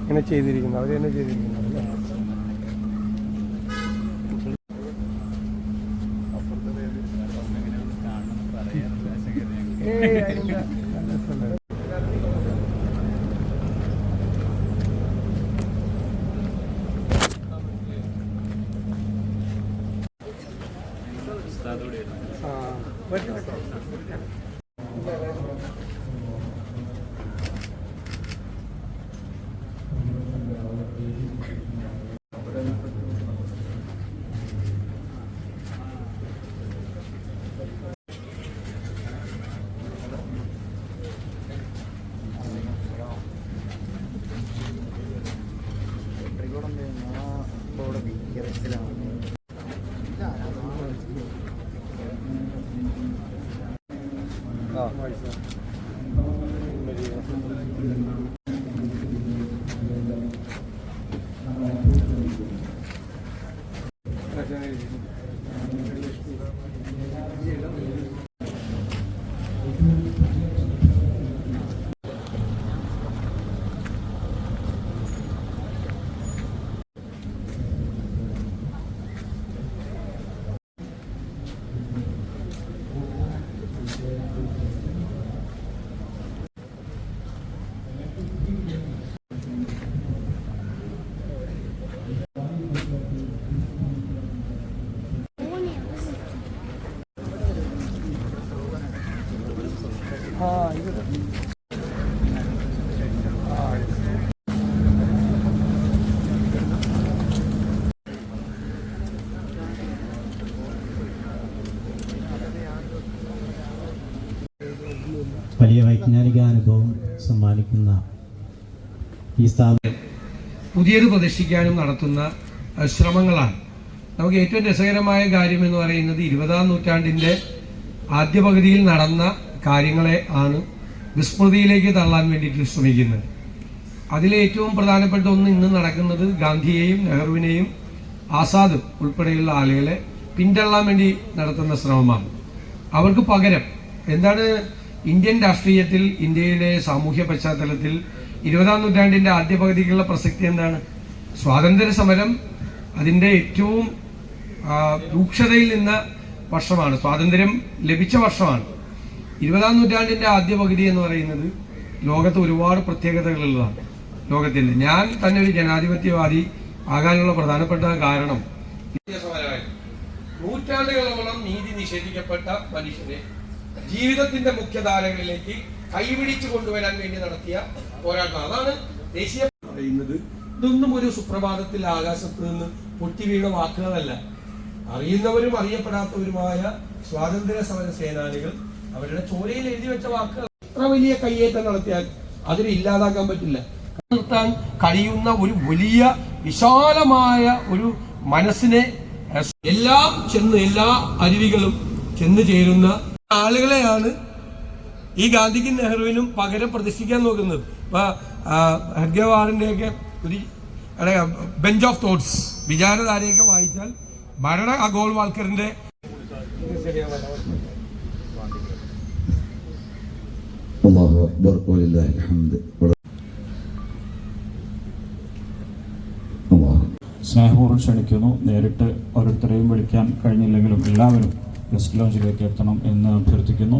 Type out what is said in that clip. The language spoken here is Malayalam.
ഇങ്ങനെ ചെയ്തിരിക്കുന്നു. അവർ തന്നെ ചെയ്തിരിക്കുന്നു അല്ലേ? പറ്റും. ആ ഇത് വലിയ വൈജ്ഞാനിക അനുഭവം സമ്മാനിക്കുന്ന ഈ സ്ഥാപനം പുതിയത് പ്രതിഷ്ഠിക്കാനും നടത്തുന്ന ശ്രമങ്ങളാണ്. നമുക്ക് ഏറ്റവും രസകരമായ കാര്യം എന്ന് പറയുന്നത് ഇരുപതാം നൂറ്റാണ്ടിന്റെ ആദ്യ പകുതിയിൽ നടന്ന കാര്യങ്ങളെ ആണ് വിസ്മൃതിയിലേക്ക് തള്ളാൻ വേണ്ടിയിട്ട് ശ്രമിക്കുന്നത്. അതിലേറ്റവും പ്രധാനപ്പെട്ട ഒന്ന് ഇന്ന് നടക്കുന്നത് ഗാന്ധിയെയും നെഹ്റുവിനെയും ആസാദും ഉൾപ്പെടെയുള്ള ആളുകളെ പിന്തള്ളാൻ വേണ്ടി നടത്തുന്ന ശ്രമമാണ്. അവർക്ക് പകരം എന്താണ് ഇന്ത്യൻ രാഷ്ട്രീയത്തിൽ ഇന്ത്യയുടെ സാമൂഹ്യ പശ്ചാത്തലത്തിൽ ഇരുപതാം നൂറ്റാണ്ടിന്റെ ആദ്യ പകുതിക്കുള്ള പ്രസക്തി എന്താണ്? സ്വാതന്ത്ര്യ സമരം അതിന്റെ ഏറ്റവും രൂക്ഷതയിൽ നിന്ന വർഷമാണ്. സ്വാതന്ത്ര്യം ലഭിച്ച വർഷമാണ്. ഇരുപതാം നൂറ്റാണ്ടിന്റെ ആദ്യ പകുതി എന്ന് പറയുന്നത് ലോകത്ത് ഒരുപാട് പ്രത്യേകതകളുള്ളതാണ് ലോകത്തിന്റെ ഞാൻ തന്നെ ഒരു ജനാധിപത്യവാദി ആകാനുള്ള പ്രധാനപ്പെട്ട കാരണം നൂറ്റാണ്ടുകളോളം നീതി നിഷേധിക്കപ്പെട്ട മനുഷ്യരെ ജീവിതത്തിന്റെ മുഖ്യധാരകളിലേക്ക് കൈപിടിച്ചു കൊണ്ടുവരാൻ വേണ്ടി നടത്തിയ പോരാട്ടം. അതാണ് ദേശീയ പറയുന്നത്. ഇതൊന്നും ഒരു സുപ്രഭാതത്തിൽ ആകാശത്ത് നിന്ന് പൊട്ടി വീണ വാക്കുകളല്ല. അറിയുന്നവരും അറിയപ്പെടാത്തവരുമായ സ്വാതന്ത്ര്യ സമര സേനാനികൾ അവരുടെ ചോരയിൽ എഴുതി വെച്ച വാക്ക് എത്ര വലിയ കയ്യേറ്റം നടത്തിയാൽ അതിനെ ഇല്ലാതാക്കാൻ പറ്റില്ല. നിർത്താൻ കഴിയുന്ന ഒരു വലിയ വിശാലമായ ഒരു മനസ്സിനെ എല്ലാം ചെന്ന് എല്ലാ അരുവികളും ചെന്ന് ചേരുന്ന ആളുകളെയാണ് ഈ ഗാന്ധിക്കും നെഹ്റുവിനും പകരം പ്രതിഷ്ഠിക്കാൻ നോക്കുന്നത്. ഇപ്പൊ ഒക്കെ ഒരു ബെഞ്ച് ഓഫ് തോട്ട്സ് വിചാരധാരയൊക്കെ വായിച്ചാൽ ഭരണ അഗോൾവാൾക്കറിന്റെ സ്നേഹപൂർവം ക്ഷണിക്കുന്നു. നേരിട്ട് ഓരോരുത്തരെയും വിളിക്കാൻ കഴിഞ്ഞില്ലെങ്കിലും എല്ലാവരും ഗസ്റ്റ് ലോഞ്ചിലേക്ക് എത്തണം എന്ന് അഭ്യർത്ഥിക്കുന്നു.